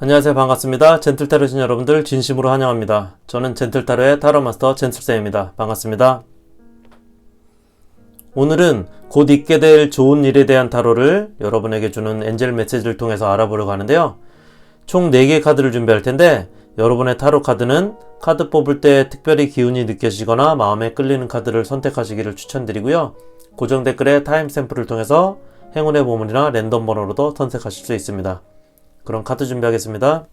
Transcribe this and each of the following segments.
안녕하세요. 반갑습니다. 젠틀타로신 여러분들 진심으로 환영합니다. 저는 젠틀타로의 타로마스터 젠틀쌤입니다. 반갑습니다. 오늘은 곧 있게 될 좋은 일에 대한 타로를 여러분에게 주는 엔젤 메시지를 통해서 알아보려고 하는데요. 총 4개의 카드를 준비할 텐데 여러분의 타로 카드는 카드 뽑을 때 특별히 기운이 느껴지거나 마음에 끌리는 카드를 선택하시기를 추천드리고요. 고정 댓글에 타임 샘플을 통해서 행운의 보물이나 랜덤 번호로도 선택하실 수 있습니다 그럼 카드 준비하겠습니다.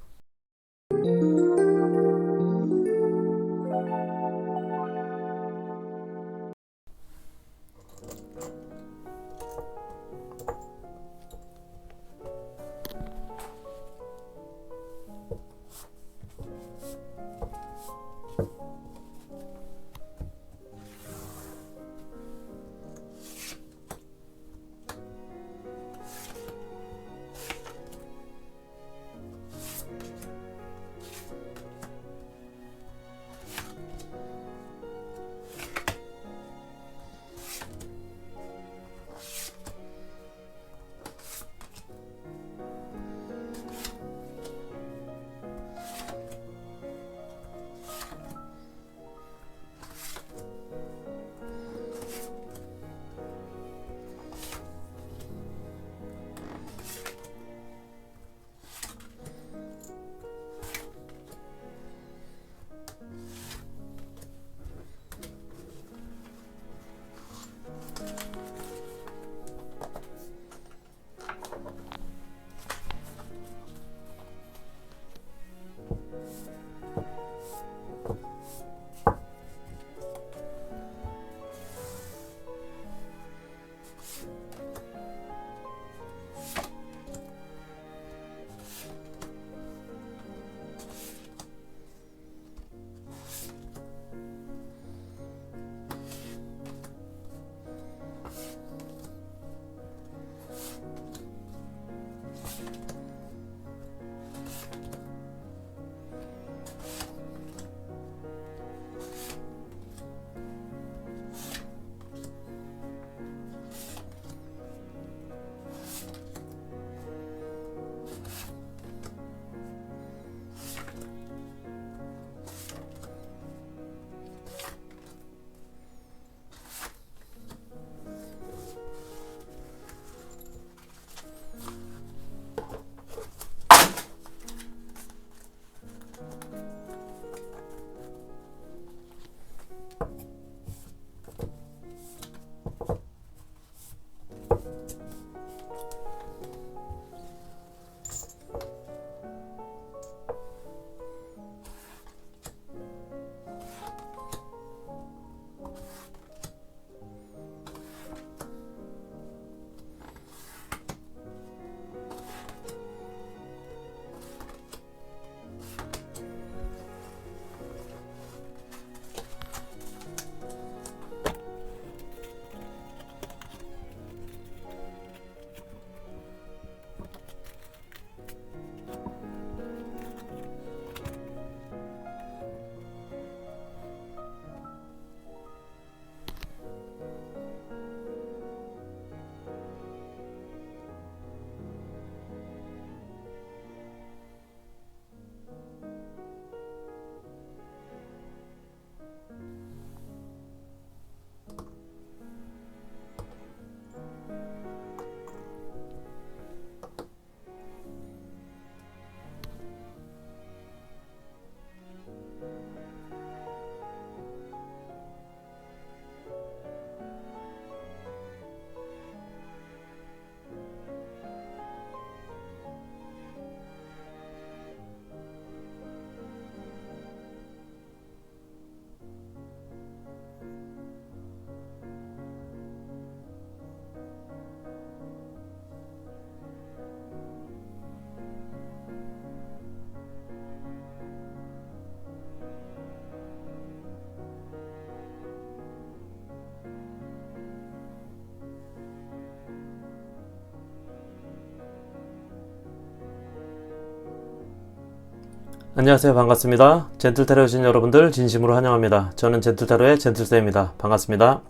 안녕하세요. 반갑습니다. 젠틀타로에 오신 여러분들 진심으로 환영합니다. 저는 젠틀타로의 젠틀쌤입니다. 반갑습니다.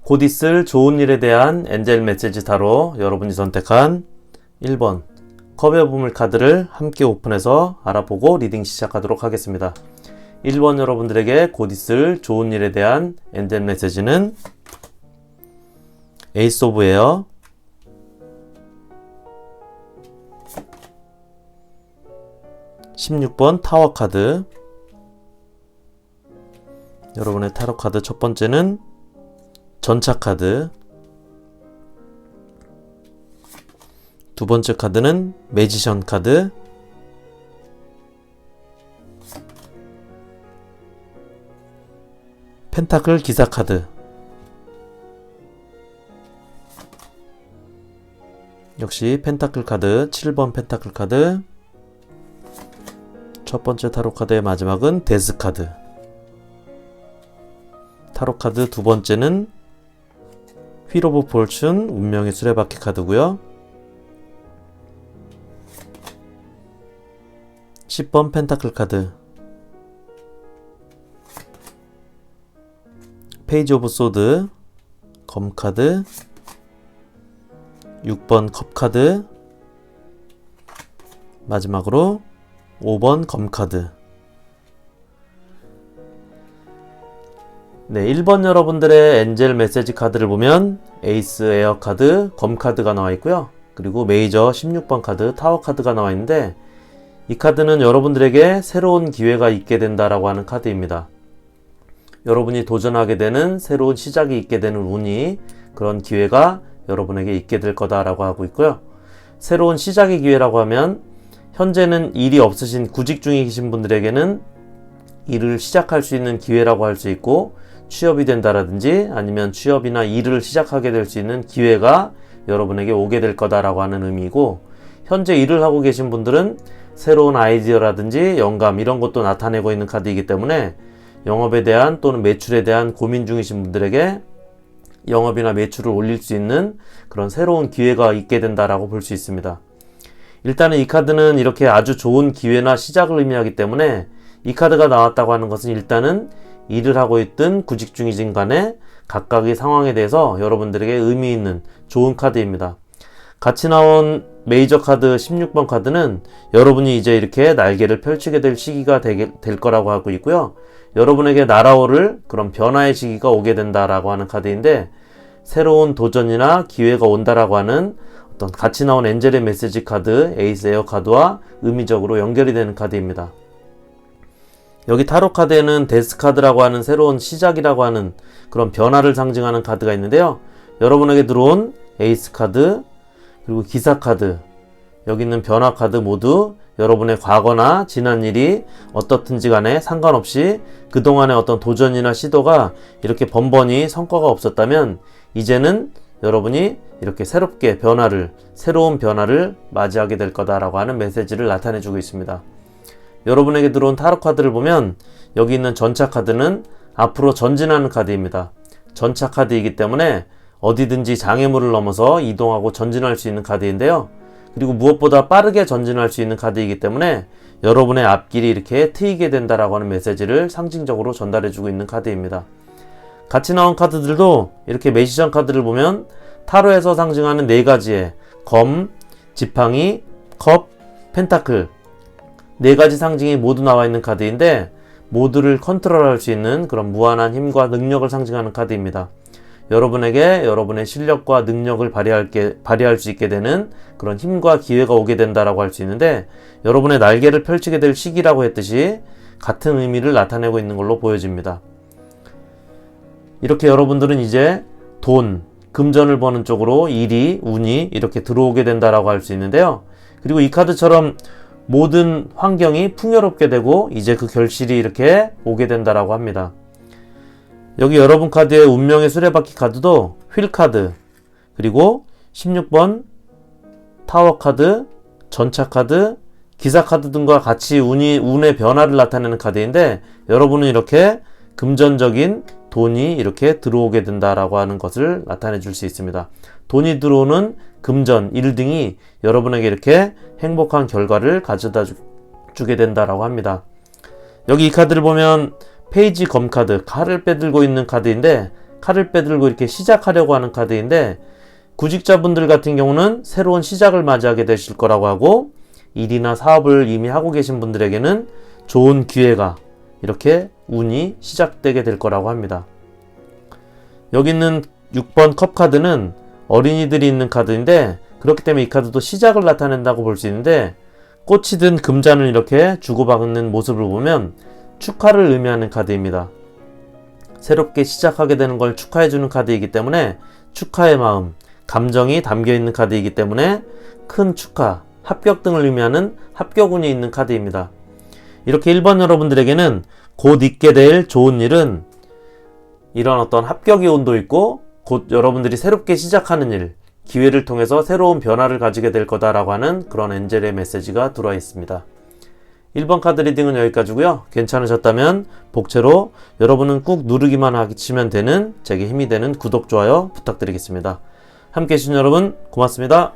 곧 있을 좋은 일에 대한 엔젤 메시지 타로 여러분이 선택한 1번, 컵의 보물 카드를 함께 오픈해서 알아보고 리딩 시작하도록 하겠습니다. 1번 여러분들에게 곧 있을 좋은 일에 대한 엔젤 메시지는 에이스 오브 에어 16번 타워 카드. 여러분의 타로 카드 첫 번째는 전차 카드. 두 번째 카드는 매지션 카드. 펜타클 기사 카드. 역시 펜타클 카드 7번 펜타클 카드 첫 번째 타로 카드의 마지막은 데스 카드. 타로 카드 두 번째는 휠 오브 폴춘 운명의 수레바퀴 카드고요. 10번 펜타클 카드. 페이지 오브 소드 검 카드. 6번 컵 카드. 마지막으로 5번 검 카드 네, 1번 여러분들의 엔젤 메시지 카드를 보면 에이스 에어 카드, 검 카드가 나와 있고요. 그리고 메이저 16번 카드, 타워 카드가 나와 있는데 이 카드는 여러분들에게 새로운 기회가 있게 된다라고 하는 카드입니다. 여러분이 도전하게 되는 새로운 시작이 있게 되는 운이 그런 기회가 여러분에게 있게 될 거다라고 하고 있고요. 새로운 시작의 기회라고 하면 현재는 일이 없으신 구직 중에 계신 분들에게는 일을 시작할 수 있는 기회라고 할 수 있고 취업이 된다라든지 아니면 취업이나 일을 시작하게 될 수 있는 기회가 여러분에게 오게 될 거다라고 하는 의미이고 현재 일을 하고 계신 분들은 새로운 아이디어라든지 영감 이런 것도 나타내고 있는 카드이기 때문에 영업에 대한 또는 매출에 대한 고민 중이신 분들에게 영업이나 매출을 올릴 수 있는 그런 새로운 기회가 있게 된다라고 볼 수 있습니다. 일단은 이 카드는 이렇게 아주 좋은 기회나 시작을 의미하기 때문에 이 카드가 나왔다고 하는 것은 일단은 일을 하고 있든 구직 중이든 간에 각각의 상황에 대해서 여러분들에게 의미 있는 좋은 카드입니다. 같이 나온 메이저 카드 16번 카드는 여러분이 이제 이렇게 날개를 펼치게 될 시기가 되게, 될 거라고 하고 있고요. 여러분에게 날아오를 그런 변화의 시기가 오게 된다라고 하는 카드인데 새로운 도전이나 기회가 온다라고 하는 어떤 같이 나온 엔젤의 메시지 카드, 에이스 에어 카드와 의미적으로 연결이 되는 카드입니다. 여기 타로 카드에는 데스 카드라고 하는 새로운 시작이라고 하는 그런 변화를 상징하는 카드가 있는데요. 여러분에게 들어온 에이스 카드, 그리고 기사 카드, 여기 있는 변화 카드 모두 여러분의 과거나 지난 일이 어떻든지 간에 상관없이 그동안의 어떤 도전이나 시도가 이렇게 번번이 성과가 없었다면 이제는 여러분이 이렇게 새롭게 변화를, 새로운 변화를 맞이하게 될 거다라고 하는 메시지를 나타내 주고 있습니다. 여러분에게 들어온 타로 카드를 보면 여기 있는 전차 카드는 앞으로 전진하는 카드입니다. 전차 카드이기 때문에 어디든지 장애물을 넘어서 이동하고 전진할 수 있는 카드인데요. 그리고 무엇보다 빠르게 전진할 수 있는 카드이기 때문에 여러분의 앞길이 이렇게 트이게 된다라고 하는 메시지를 상징적으로 전달해주고 있는 카드입니다. 같이 나온 카드들도 이렇게 메시션 카드를 보면 타로에서 상징하는 네 가지의 검, 지팡이, 컵, 펜타클 네 가지 상징이 모두 나와 있는 카드인데 모두를 컨트롤할 수 있는 그런 무한한 힘과 능력을 상징하는 카드입니다. 여러분에게 여러분의 실력과 능력을 발휘할, 게, 발휘할 수 있게 되는 그런 힘과 기회가 오게 된다라고 할 수 있는데 여러분의 날개를 펼치게 될 시기라고 했듯이 같은 의미를 나타내고 있는 걸로 보여집니다. 이렇게 여러분들은 이제 돈, 금전을 버는 쪽으로 일이, 운이 이렇게 들어오게 된다라고 할 수 있는데요. 그리고 이 카드처럼 모든 환경이 풍요롭게 되고 이제 그 결실이 이렇게 오게 된다라고 합니다. 여기 여러분 카드의 운명의 수레바퀴 카드도 휠 카드 그리고 16번 타워 카드, 전차 카드, 기사 카드 등과 같이 운이 운의 변화를 나타내는 카드인데 여러분은 이렇게 금전적인 돈이 이렇게 들어오게 된다라고 하는 것을 나타내 줄 수 있습니다. 돈이 들어오는 금전 1등이 여러분에게 이렇게 행복한 결과를 가져다 주게 된다라고 합니다. 여기 이 카드를 보면 페이지 검 카드, 칼을 빼들고 있는 카드인데 칼을 빼들고 이렇게 시작하려고 하는 카드인데 구직자분들 같은 경우는 새로운 시작을 맞이하게 되실 거라고 하고 일이나 사업을 이미 하고 계신 분들에게는 좋은 기회가 이렇게 운이 시작되게 될 거라고 합니다. 여기 있는 6번 컵 카드는 어린이들이 있는 카드인데 그렇기 때문에 이 카드도 시작을 나타낸다고 볼 수 있는데 꽃이 든 금잔을 이렇게 주고받는 모습을 보면 축하를 의미하는 카드입니다. 새롭게 시작하게 되는 걸 축하해주는 카드이기 때문에 축하의 마음, 감정이 담겨 있는 카드이기 때문에 큰 축하, 합격 등을 의미하는 합격운이 있는 카드입니다. 이렇게 1번 여러분들에게는 곧 있게 될 좋은 일은 이런 어떤 합격의 운도 있고 곧 여러분들이 새롭게 시작하는 일, 기회를 통해서 새로운 변화를 가지게 될 거다라고 하는 그런 엔젤의 메시지가 들어와 있습니다. 1번 카드 리딩은 여기까지고요. 괜찮으셨다면 복채로 여러분은 꾹 누르기만 하시면 되는 제게 힘이 되는 구독, 좋아요 부탁드리겠습니다. 함께 해주신 여러분 고맙습니다.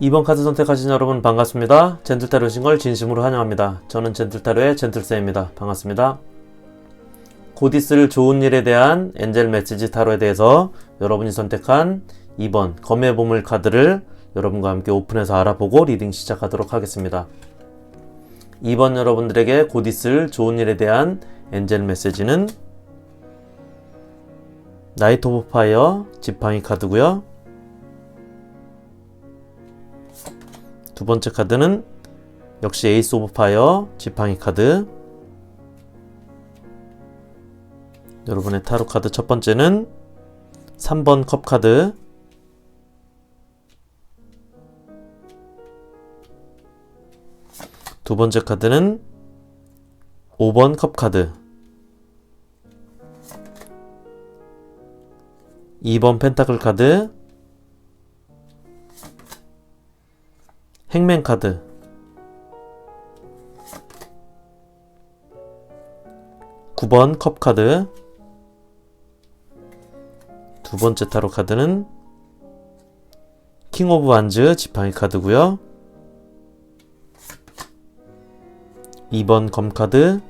2번 카드 선택하신 여러분 반갑습니다. 젠틀타로 오신 걸 진심으로 환영합니다. 저는 젠틀타로의 젠틀쌤입니다. 반갑습니다. 곧 있을 좋은 일에 대한 엔젤 메시지 타로에 대해서 여러분이 선택한 2번 검의 보물 카드를 여러분과 함께 오픈해서 알아보고 리딩 시작하도록 하겠습니다. 2번 여러분들에게 곧 있을 좋은 일에 대한 엔젤 메시지는 나이트 오브 파이어 지팡이 카드고요. 두 번째 카드는 역시 에이스 오브 파이어 지팡이 카드. 여러분의 타로 카드 첫 번째는 3번 컵 카드. 두 번째 카드는 5번 컵 카드. 2번 펜타클 카드. 행맨 카드. 구 번 컵 카드. 두 번째 타로 카드는 킹 오브 완즈 지팡이 카드고요. 2번 검 카드.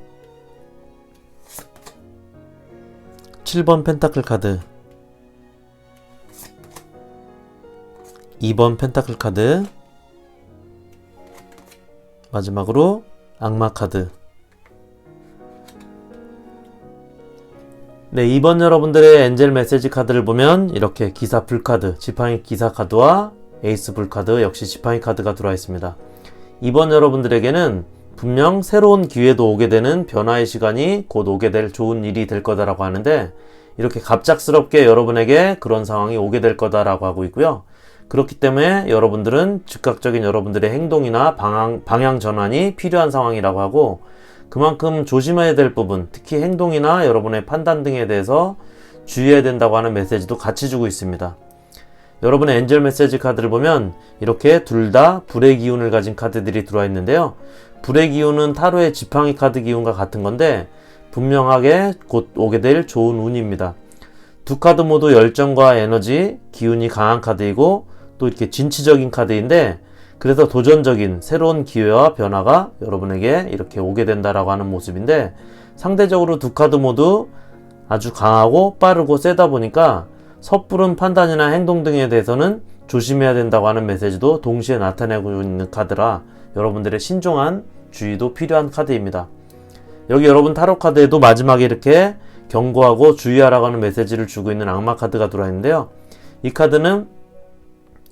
7번 펜타클 카드. 2번 펜타클 카드. 마지막으로 악마 카드. 네, 2번 여러분들의 엔젤 메시지 카드를 보면 이렇게 기사 불카드, 지팡이 기사 카드와 에이스 불카드, 역시 지팡이 카드가 들어와 있습니다. 2번 여러분들에게는 분명 새로운 기회도 오게 되는 변화의 시간이 곧 오게 될 좋은 일이 될 거다라고 하는데 이렇게 갑작스럽게 여러분에게 그런 상황이 오게 될 거다라고 하고 있고요. 그렇기 때문에 여러분들은 즉각적인 여러분들의 행동이나 방향, 방향 전환이 필요한 상황이라고 하고 그만큼 조심해야 될 부분, 특히 행동이나 여러분의 판단 등에 대해서 주의해야 된다고 하는 메시지도 같이 주고 있습니다. 여러분의 엔젤 메시지 카드를 보면 이렇게 둘 다 불의 기운을 가진 카드들이 들어와 있는데요. 불의 기운은 타로의 지팡이 카드 기운과 같은 건데 분명하게 곧 오게 될 좋은 운입니다. 두 카드 모두 열정과 에너지, 기운이 강한 카드이고 또 이렇게 진취적인 카드인데 그래서 도전적인 새로운 기회와 변화가 여러분에게 이렇게 오게 된다라고 하는 모습인데 상대적으로 두 카드 모두 아주 강하고 빠르고 세다 보니까 섣부른 판단이나 행동 등에 대해서는 조심해야 된다고 하는 메시지도 동시에 나타내고 있는 카드라 여러분들의 신중한 주의도 필요한 카드입니다. 여기 여러분 타로 카드에도 마지막에 이렇게 경고하고 주의하라고 하는 메시지를 주고 있는 악마 카드가 들어와 있는데요. 이 카드는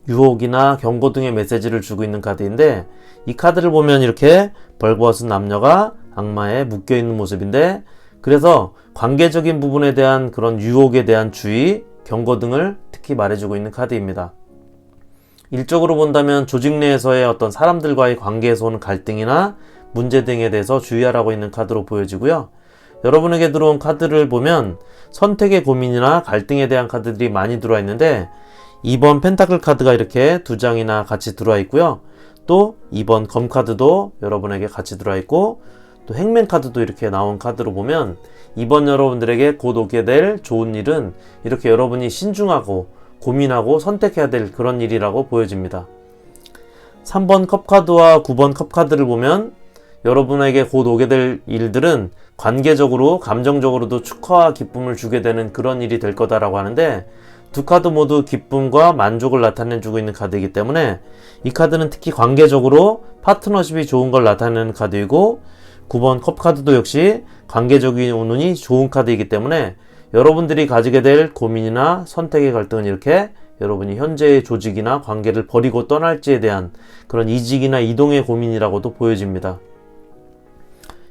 유혹이나 경고 등의 메시지를 주고 있는 카드인데 이 카드를 보면 이렇게 벌거벗은 남녀가 악마에 묶여 있는 모습인데 그래서 관계적인 부분에 대한 그런 유혹에 대한 주의, 경고 등을 특히 말해주고 있는 카드입니다. 일적으로 본다면 조직 내에서의 어떤 사람들과의 관계에서 오는 갈등이나 문제 등에 대해서 주의하라고 있는 카드로 보여지고요. 여러분에게 들어온 카드를 보면 선택의 고민이나 갈등에 대한 카드들이 많이 들어와 있는데 2번 펜타클 카드가 이렇게 두 장이나 같이 들어와 있고요. 또 2번 검 카드도 여러분에게 같이 들어와 있고 또 행맨 카드도 이렇게 나온 카드로 보면 이번 여러분들에게 곧 오게 될 좋은 일은 이렇게 여러분이 신중하고 고민하고 선택해야 될 그런 일이라고 보여집니다. 3번 컵 카드와 9번 컵 카드를 보면 여러분에게 곧 오게 될 일들은 관계적으로 감정적으로도 축하와 기쁨을 주게 되는 그런 일이 될 거다라고 하는데 두 카드 모두 기쁨과 만족을 나타내주고 있는 카드이기 때문에 이 카드는 특히 관계적으로 파트너십이 좋은 걸 나타내는 카드이고 9번 컵 카드도 역시 관계적인 운운이 좋은 카드이기 때문에 여러분들이 가지게 될 고민이나 선택의 갈등은 이렇게 여러분이 현재의 조직이나 관계를 버리고 떠날지에 대한 그런 이직이나 이동의 고민이라고도 보여집니다.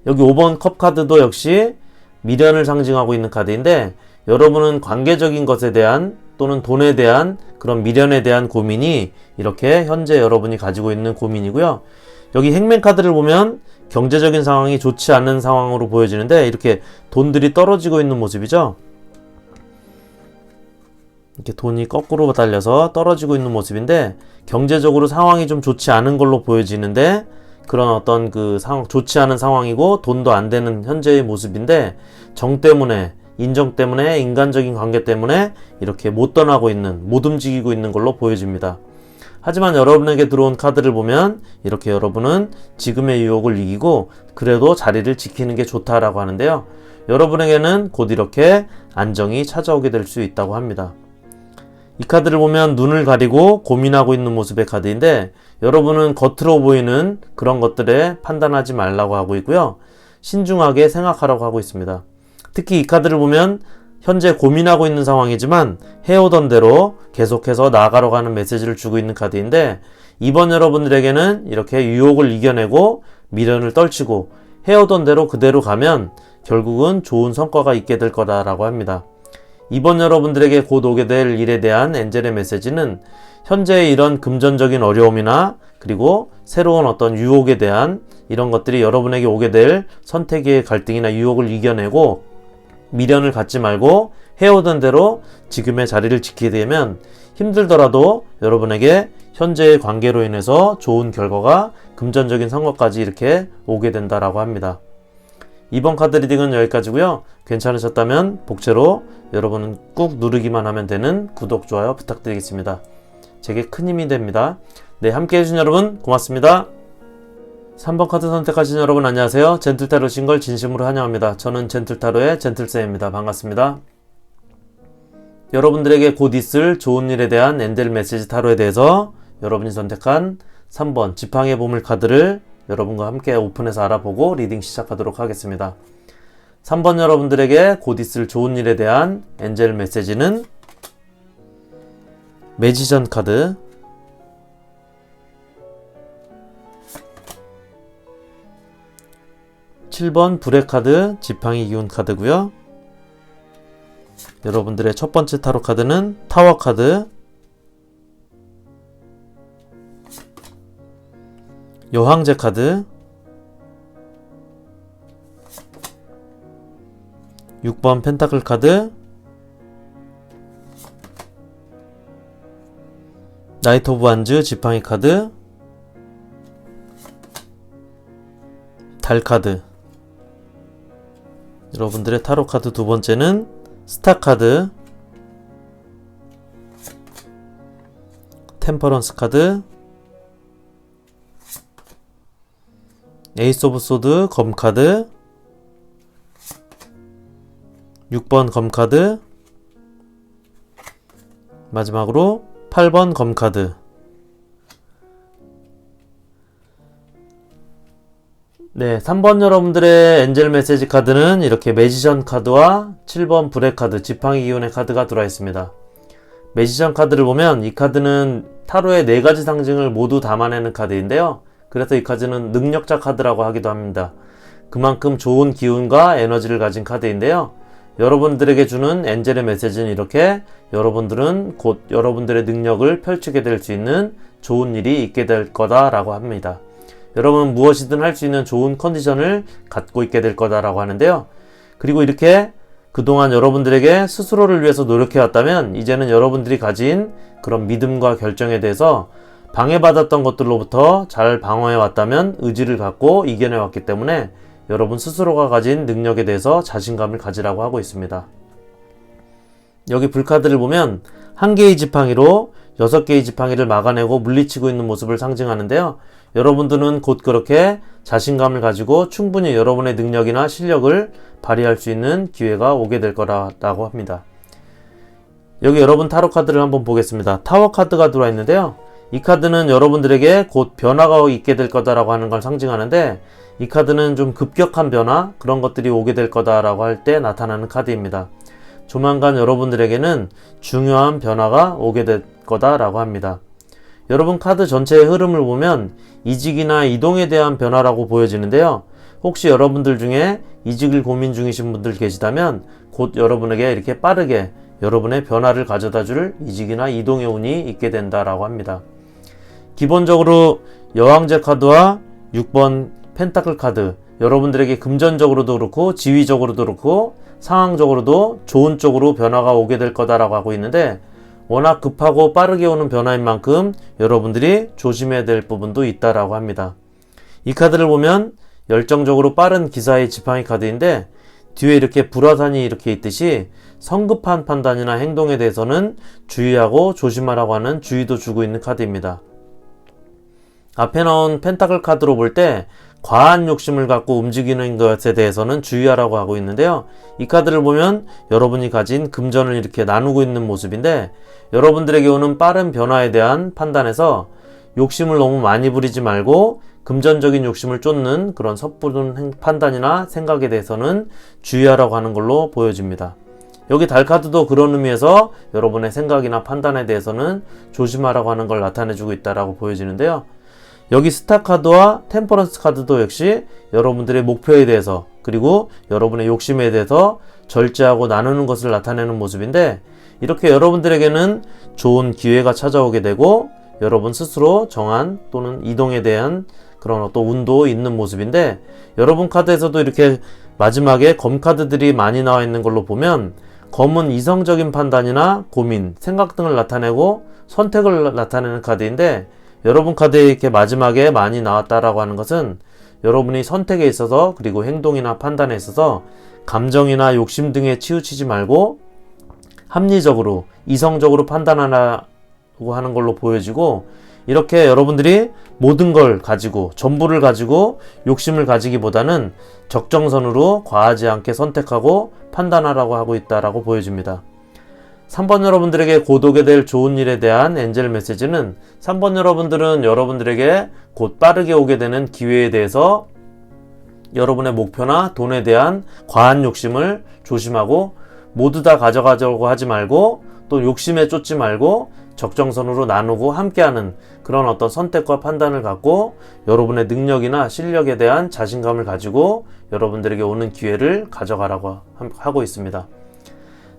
여기 5번 컵 카드도 역시 미련을 상징하고 있는 카드인데 여러분은 관계적인 것에 대한 또는 돈에 대한 그런 미련에 대한 고민이 이렇게 현재 여러분이 가지고 있는 고민이고요. 여기 행맨 카드를 보면 경제적인 상황이 좋지 않은 상황으로 보여지는데 이렇게 돈들이 떨어지고 있는 모습이죠. 이렇게 돈이 거꾸로 달려서 떨어지고 있는 모습인데 경제적으로 상황이 좀 좋지 않은 걸로 보여지는데 그런 어떤 그 상황 좋지 않은 상황이고 돈도 안 되는 현재의 모습인데 정 때문에 인정 때문에 인간적인 관계 때문에 이렇게 못 떠나고 있는 못 움직이고 있는 걸로 보여집니다. 하지만 여러분에게 들어온 카드를 보면 이렇게 여러분은 지금의 유혹을 이기고 그래도 자리를 지키는 게 좋다라고 하는데요. 여러분에게는 곧 이렇게 안정이 찾아오게 될 수 있다고 합니다. 이 카드를 보면 눈을 가리고 고민하고 있는 모습의 카드인데 여러분은 겉으로 보이는 그런 것들에 판단하지 말라고 하고 있고요. 신중하게 생각하라고 하고 있습니다. 특히 이 카드를 보면 현재 고민하고 있는 상황이지만 해오던 대로 계속해서 나아가러 가는 메시지를 주고 있는 카드인데 이번 여러분들에게는 이렇게 유혹을 이겨내고 미련을 떨치고 해오던 대로 그대로 가면 결국은 좋은 성과가 있게 될 거다라고 합니다. 이번 여러분들에게 곧 오게 될 일에 대한 엔젤의 메시지는 현재의 이런 금전적인 어려움이나 그리고 새로운 어떤 유혹에 대한 이런 것들이 여러분에게 오게 될 선택의 갈등이나 유혹을 이겨내고 미련을 갖지 말고 해오던 대로 지금의 자리를 지키게 되면 힘들더라도 여러분에게 현재의 관계로 인해서 좋은 결과가 금전적인 성과까지 이렇게 오게 된다라고 합니다. 이번 카드 리딩은 여기까지고요. 괜찮으셨다면 복채로 여러분은 꾹 누르기만 하면 되는 구독, 좋아요 부탁드리겠습니다. 제게 큰 힘이 됩니다. 네, 함께 해주신 여러분 고맙습니다. 3번 카드 선택하신 여러분 안녕하세요. 젠틀타로 신 걸 진심으로 환영합니다. 저는 젠틀타로의 젠틀쌤입니다. 반갑습니다. 여러분들에게 곧 있을 좋은 일에 대한 엔젤 메시지 타로에 대해서 여러분이 선택한 3번 지팡이의 보물 카드를 여러분과 함께 오픈해서 알아보고 리딩 시작하도록 하겠습니다. 3번 여러분들에게 곧 있을 좋은 일에 대한 엔젤 메시지는 매지션 카드 7번 불의 카드 지팡이 기운 카드고요. 여러분들의 첫 번째 타로 카드는 타워 카드. 여황제 카드. 6번 펜타클 카드. 나이트 오브 안즈 지팡이 카드. 달 카드 여러분들의 타로 카드 두 번째는 스타 카드 템퍼런스 카드 에이스 오브 소드 검 카드 6번 검 카드 마지막으로 8번 검 카드 네, 3번 여러분들의 엔젤 메시지 카드는 이렇게 매지션 카드와 7번 브레 카드, 지팡이 기운의 카드가 들어와 있습니다. 매지션 카드를 보면 이 카드는 타로의 네 가지 상징을 모두 담아내는 카드인데요. 그래서 이 카드는 능력자 카드라고 하기도 합니다. 그만큼 좋은 기운과 에너지를 가진 카드인데요. 여러분들에게 주는 엔젤의 메시지는 이렇게 여러분들은 곧 여러분들의 능력을 펼치게 될 수 있는 좋은 일이 있게 될 거다라고 합니다. 여러분 무엇이든 할 수 있는 좋은 컨디션을 갖고 있게 될 거다라고 하는데요. 그리고 이렇게 그동안 여러분들에게 스스로를 위해서 노력해왔다면 이제는 여러분들이 가진 그런 믿음과 결정에 대해서 방해받았던 것들로부터 잘 방어해왔다면 의지를 갖고 이겨내왔기 때문에 여러분 스스로가 가진 능력에 대해서 자신감을 가지라고 하고 있습니다. 여기 불카드를 보면 한 개의 지팡이로 여섯 개의 지팡이를 막아내고 물리치고 있는 모습을 상징하는데요. 여러분들은 곧 그렇게 자신감을 가지고 충분히 여러분의 능력이나 실력을 발휘할 수 있는 기회가 오게 될 거라고 합니다. 여기 여러분 타로 카드를 한번 보겠습니다. 타워 카드가 들어와 있는데요. 이 카드는 여러분들에게 곧 변화가 있게 될 거다라고 하는 걸 상징하는데 이 카드는 좀 급격한 변화 그런 것들이 오게 될 거다라고 할 때 나타나는 카드입니다. 조만간 여러분들에게는 중요한 변화가 오게 될 거다라고 합니다. 여러분 카드 전체의 흐름을 보면 이직이나 이동에 대한 변화라고 보여지는데요. 혹시 여러분들 중에 이직을 고민 중이신 분들 계시다면 곧 여러분에게 이렇게 빠르게 여러분의 변화를 가져다 줄 이직이나 이동의 운이 있게 된다라고 합니다. 기본적으로 여왕제 카드와 6번 펜타클 카드 여러분들에게 금전적으로도 그렇고 지위적으로도 그렇고 상황적으로도 좋은 쪽으로 변화가 오게 될 거다라고 하고 있는데 워낙 급하고 빠르게 오는 변화인 만큼 여러분들이 조심해야 될 부분도 있다라고 합니다. 이 카드를 보면 열정적으로 빠른 기사의 지팡이 카드인데 뒤에 이렇게 불화산이 이렇게 있듯이 성급한 판단이나 행동에 대해서는 주의하고 조심하라고 하는 주의도 주고 있는 카드입니다. 앞에 나온 펜타클 카드로 볼 때 과한 욕심을 갖고 움직이는 것에 대해서는 주의하라고 하고 있는데요. 이 카드를 보면 여러분이 가진 금전을 이렇게 나누고 있는 모습인데 여러분들에게 오는 빠른 변화에 대한 판단에서 욕심을 너무 많이 부리지 말고 금전적인 욕심을 쫓는 그런 섣부른 판단이나 생각에 대해서는 주의하라고 하는 걸로 보여집니다. 여기 달카드도 그런 의미에서 여러분의 생각이나 판단에 대해서는 조심하라고 하는 걸 나타내주고 있다라고 보여지는데요. 여기 스타 카드와 템퍼런스 카드도 역시 여러분들의 목표에 대해서 그리고 여러분의 욕심에 대해서 절제하고 나누는 것을 나타내는 모습인데 이렇게 여러분들에게는 좋은 기회가 찾아오게 되고 여러분 스스로 정한 또는 이동에 대한 그런 어떤 운도 있는 모습인데 여러분 카드에서도 이렇게 마지막에 검 카드들이 많이 나와 있는 걸로 보면 검은 이성적인 판단이나 고민, 생각 등을 나타내고 선택을 나타내는 카드인데 여러분 카드에 이렇게 마지막에 많이 나왔다라고 하는 것은 여러분이 선택에 있어서 그리고 행동이나 판단에 있어서 감정이나 욕심 등에 치우치지 말고 합리적으로 이성적으로 판단하라고 하는 걸로 보여지고 이렇게 여러분들이 모든 걸 가지고 전부를 가지고 욕심을 가지기보다는 적정선으로 과하지 않게 선택하고 판단하라고 하고 있다라고 보여집니다. 3번 여러분들에게 곧 오게 될 좋은 일에 대한 엔젤 메시지는 3번 여러분들은 여러분들에게 곧 빠르게 오게 되는 기회에 대해서 여러분의 목표나 돈에 대한 과한 욕심을 조심하고 모두 다 가져가려고 하지 말고 또 욕심에 쫓지 말고 적정선으로 나누고 함께하는 그런 어떤 선택과 판단을 갖고 여러분의 능력이나 실력에 대한 자신감을 가지고 여러분들에게 오는 기회를 가져가라고 하고 있습니다.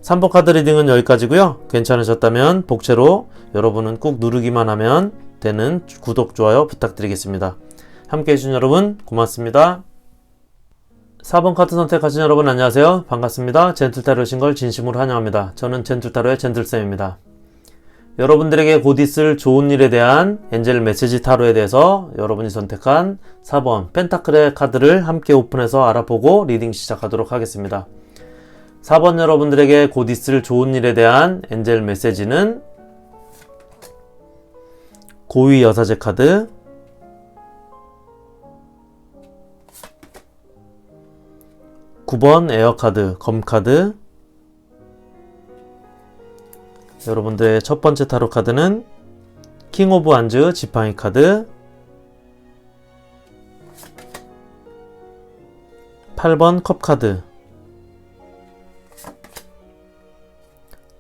3번 카드 리딩은 여기까지고요. 괜찮으셨다면 복채로 여러분은 꾹 누르기만 하면 되는 구독, 좋아요 부탁드리겠습니다. 함께 해주신 여러분 고맙습니다. 4번 카드 선택하신 여러분 안녕하세요. 반갑습니다. 젠틀타로 오신 걸 진심으로 환영합니다. 저는 젠틀타로의 젠틀쌤입니다. 여러분들에게 곧 있을 좋은 일에 대한 엔젤 메시지 타로에 대해서 여러분이 선택한 4번 펜타클의 카드를 함께 오픈해서 알아보고 리딩 시작하도록 하겠습니다. 4번 여러분들에게 곧 있을 좋은 일에 대한 엔젤 메시지는 고위 여사제 카드, 9번 에어카드, 검카드, 여러분들의 첫 번째 타로 카드는 킹 오브 안즈 지팡이 카드. 8번 컵 카드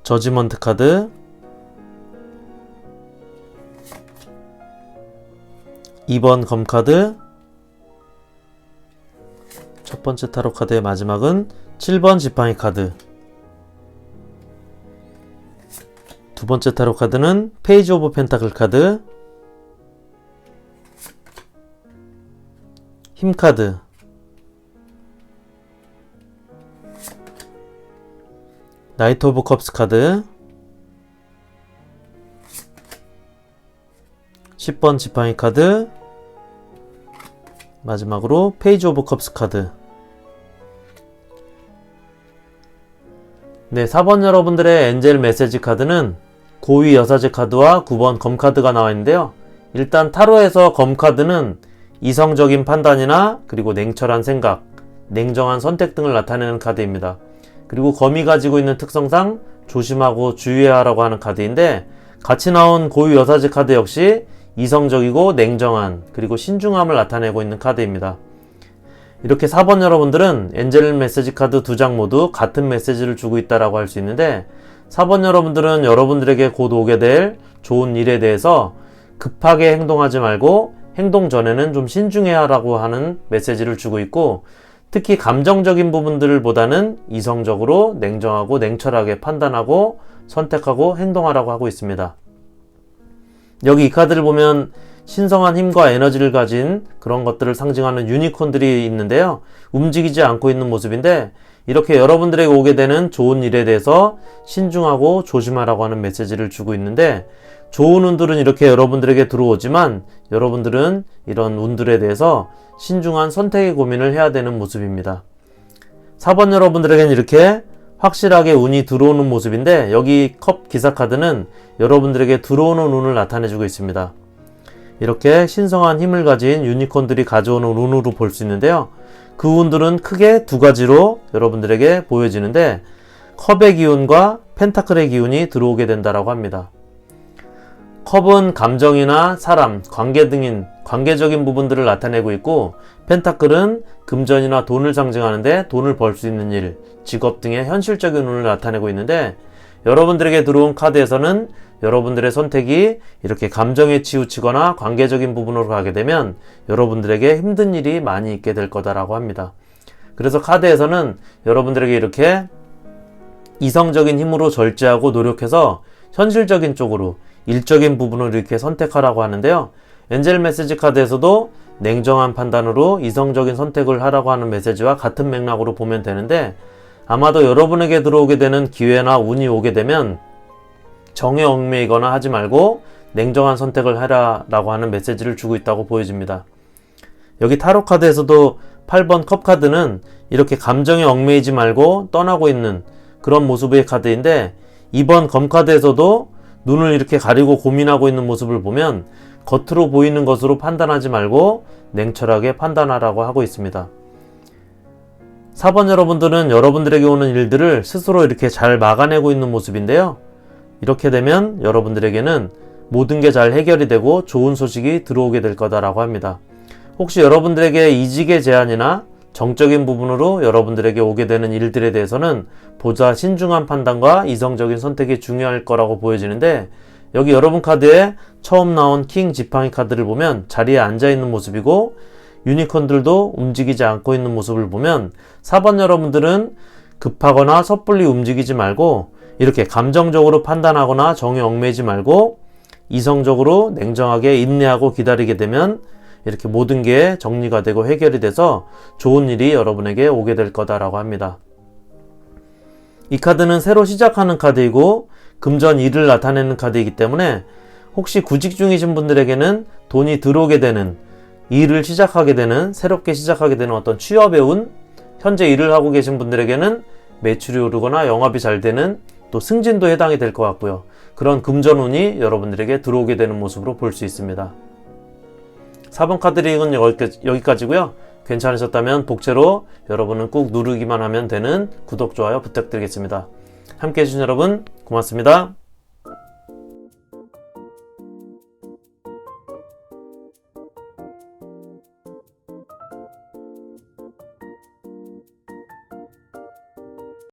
저지먼트 카드. 2번 검 카드. 첫 번째 타로 카드의 마지막은 7번 지팡이 카드. 두 번째 타로 카드는 페이지 오브 펜타클 카드. 힘 카드 나이트 오브 컵스 카드 10번 지팡이 카드 마지막으로 페이지 오브 컵스 카드 네, 4번 여러분들의 엔젤 메시지 카드는 고위 여사제 카드와 9번 검 카드가 나와 있는데요. 일단 타로에서 검 카드는 이성적인 판단이나 그리고 냉철한 생각, 냉정한 선택 등을 나타내는 카드입니다. 그리고 검이 가지고 있는 특성상 조심하고 주의해야 하라고 하는 카드인데 같이 나온 고유 여사제 카드 역시 이성적이고 냉정한 그리고 신중함을 나타내고 있는 카드입니다. 이렇게 4번 여러분들은 엔젤 메시지 카드 두 장 모두 같은 메시지를 주고 있다라고 할 수 있는데 4번 여러분들은 여러분들에게 곧 오게 될 좋은 일에 대해서 급하게 행동하지 말고 행동 전에는 좀 신중해야 하라고 하는 메시지를 주고 있고 특히 감정적인 부분들보다는 이성적으로 냉정하고 냉철하게 판단하고 선택하고 행동하라고 하고 있습니다. 여기 이 카드를 보면 신성한 힘과 에너지를 가진 그런 것들을 상징하는 유니콘들이 있는데요. 움직이지 않고 있는 모습인데 이렇게 여러분들에게 오게 되는 좋은 일에 대해서 신중하고 조심하라고 하는 메시지를 주고 있는데 좋은 운들은 이렇게 여러분들에게 들어오지만 여러분들은 이런 운들에 대해서 신중한 선택의 고민을 해야 되는 모습입니다. 4번 여러분들에게는 이렇게 확실하게 운이 들어오는 모습인데 여기 컵 기사 카드는 여러분들에게 들어오는 운을 나타내주고 있습니다. 이렇게 신성한 힘을 가진 유니콘들이 가져오는 운으로 볼 수 있는데요. 그 운들은 크게 두 가지로 여러분들에게 보여지는데 컵의 기운과 펜타클의 기운이 들어오게 된다라고 합니다. 컵은 감정이나 사람, 관계 등인 관계적인 부분들을 나타내고 있고 펜타클은 금전이나 돈을 상징하는데 돈을 벌 수 있는 일, 직업 등의 현실적인 운을 나타내고 있는데 여러분들에게 들어온 카드에서는 여러분들의 선택이 이렇게 감정에 치우치거나 관계적인 부분으로 가게 되면 여러분들에게 힘든 일이 많이 있게 될 거다라고 합니다. 그래서 카드에서는 여러분들에게 이렇게 이성적인 힘으로 절제하고 노력해서 현실적인 쪽으로 일적인 부분을 이렇게 선택하라고 하는데요. 엔젤 메시지 카드에서도 냉정한 판단으로 이성적인 선택을 하라고 하는 메시지와 같은 맥락으로 보면 되는데 아마도 여러분에게 들어오게 되는 기회나 운이 오게 되면 정에 얽매이거나 하지 말고 냉정한 선택을 하라라고 하는 메시지를 주고 있다고 보여집니다. 여기 타로 카드에서도 8번 컵 카드는 이렇게 감정에 얽매이지 말고 떠나고 있는 그런 모습의 카드인데 2번 검 카드에서도 눈을 이렇게 가리고 고민하고 있는 모습을 보면 겉으로 보이는 것으로 판단하지 말고 냉철하게 판단하라고 하고 있습니다. 4번 여러분들은 여러분들에게 오는 일들을 스스로 이렇게 잘 막아내고 있는 모습인데요. 이렇게 되면 여러분들에게는 모든 게 잘 해결이 되고 좋은 소식이 들어오게 될 거다라고 합니다. 혹시 여러분들에게 이직의 제안이나 정적인 부분으로 여러분들에게 오게 되는 일들에 대해서는 보자 신중한 판단과 이성적인 선택이 중요할 거라고 보여지는데 여기 여러분 카드에 처음 나온 킹 지팡이 카드를 보면 자리에 앉아 있는 모습이고 유니콘들도 움직이지 않고 있는 모습을 보면 4번 여러분들은 급하거나 섣불리 움직이지 말고 이렇게 감정적으로 판단하거나 정에 얽매지 말고 이성적으로 냉정하게 인내하고 기다리게 되면 이렇게 모든 게 정리가 되고 해결이 돼서 좋은 일이 여러분에게 오게 될 거다라고 합니다. 이 카드는 새로 시작하는 카드이고 금전 일을 나타내는 카드이기 때문에 혹시 구직 중이신 분들에게는 돈이 들어오게 되는 일을 시작하게 되는 새롭게 시작하게 되는 어떤 취업의 운 현재 일을 하고 계신 분들에게는 매출이 오르거나 영업이 잘 되는 또 승진도 해당이 될 것 같고요. 그런 금전운이 여러분들에게 들어오게 되는 모습으로 볼 수 있습니다. 4번 카드 리딩은 여기까지고요. 괜찮으셨다면 복채로 여러분은 꾹 누르기만 하면 되는 구독, 좋아요 부탁드리겠습니다. 함께 해주신 여러분 고맙습니다.